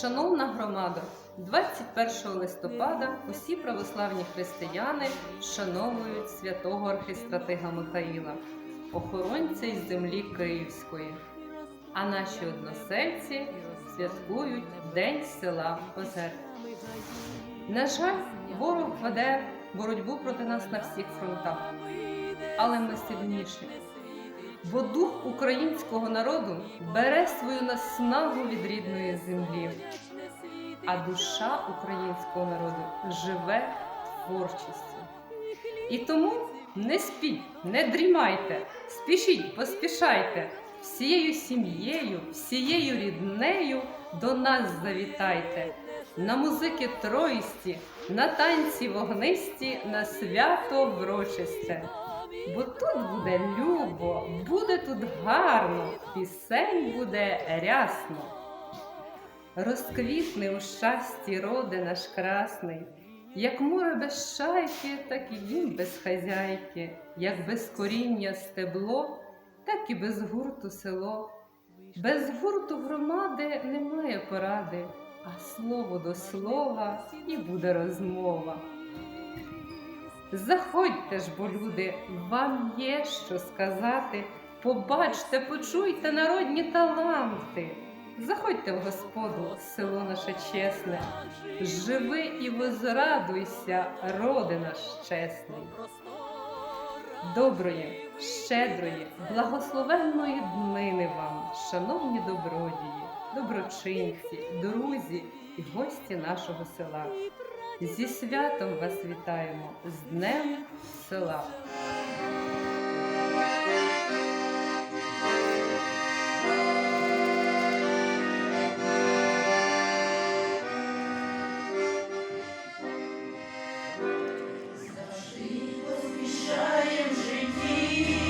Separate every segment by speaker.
Speaker 1: Шановна громада, 21 листопада усі православні християни вшановують святого архистратига Михаїла, охоронця із землі Київської. А наші односельці святкують День села Озер. На жаль, ворог веде боротьбу проти нас на всіх фронтах, але ми сильніші. Бо дух українського народу бере свою наснагу від рідної землі, а душа українського народу живе творчістю. І тому не спіть, не дрімайте, спішіть, поспішайте, всією сім'єю, всією ріднею до нас завітайте. На музики троїсті, на танці вогнисті, на свято врочисте. Бо тут буде любо, буде тут гарно, пісень буде рясно. Розквітне у щасті роде наш красний, як море без шайки, так і він без хазяйки, як без коріння стебло, так і без гурту село. Без гурту громади немає поради, а слово до слова і буде розмова. Заходьте ж, бо люди, вам є що сказати. Побачте, почуйте народні таланти. Заходьте в Господу, село наше чесне, живи і возрадуйся, роди наш чесний. Доброї, щедрої, благословенної днини вам, шановні добродії, доброчинці, друзі і гості нашого села. Зі святом вас вітаємо з Днем села.
Speaker 2: Поспішаєм в житті,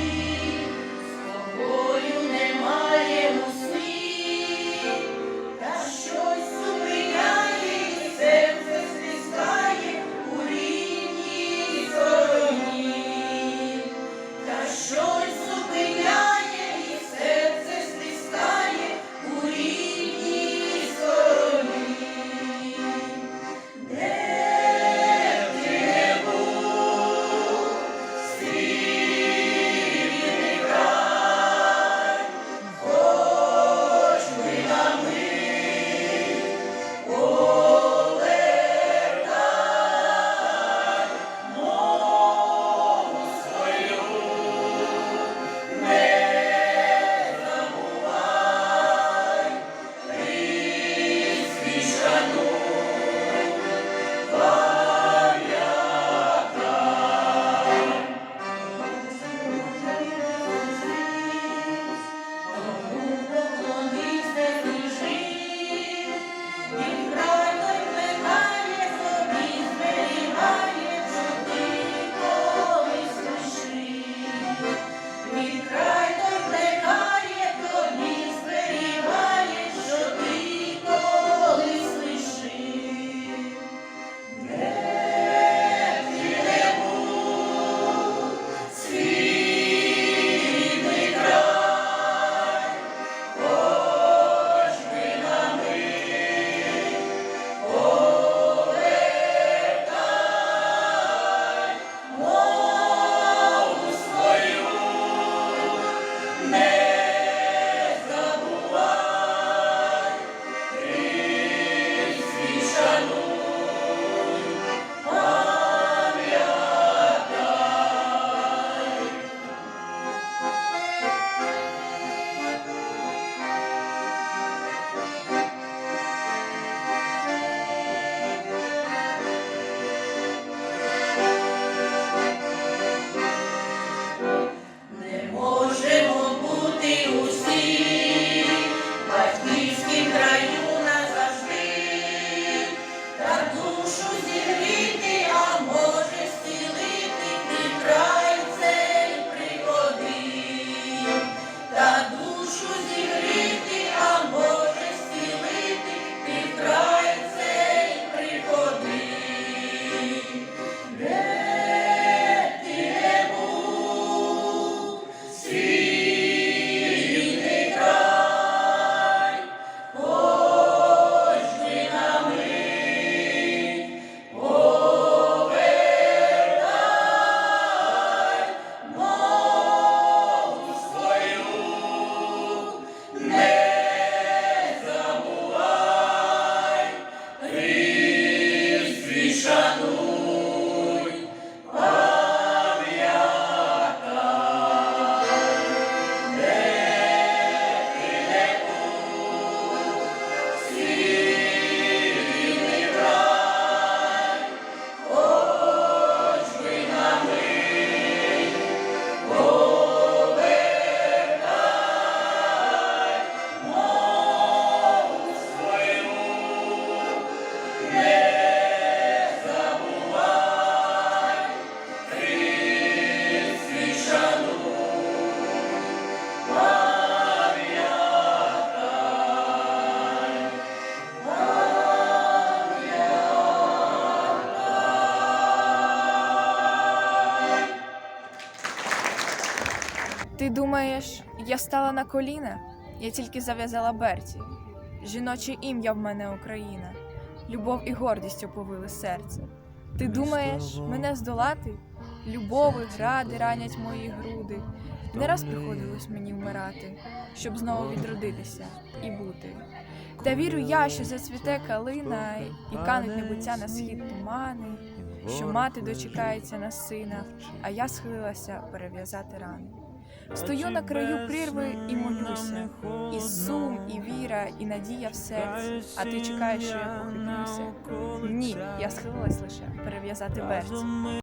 Speaker 3: Ти думаєш, я стала на коліна? Я тільки зав'язала берці. Жіноче ім'я в мене Україна, любов і гордість оповили серце. Ти думаєш, мене здолати? Любови, гради ранять мої груди. Не раз приходилось мені вмирати, щоб знову відродитися і бути. Та вірю я, що зацвіте калина, і кануть небуття на схід тумани, що мати дочекається на сина, а я схилилася перев'язати рани. Стою на краю прірви і молюся, і сум, і віра, і надія в серці. А ти чекаєш, що я похитрюся? Ні, я схилилась лише перев'язати берці.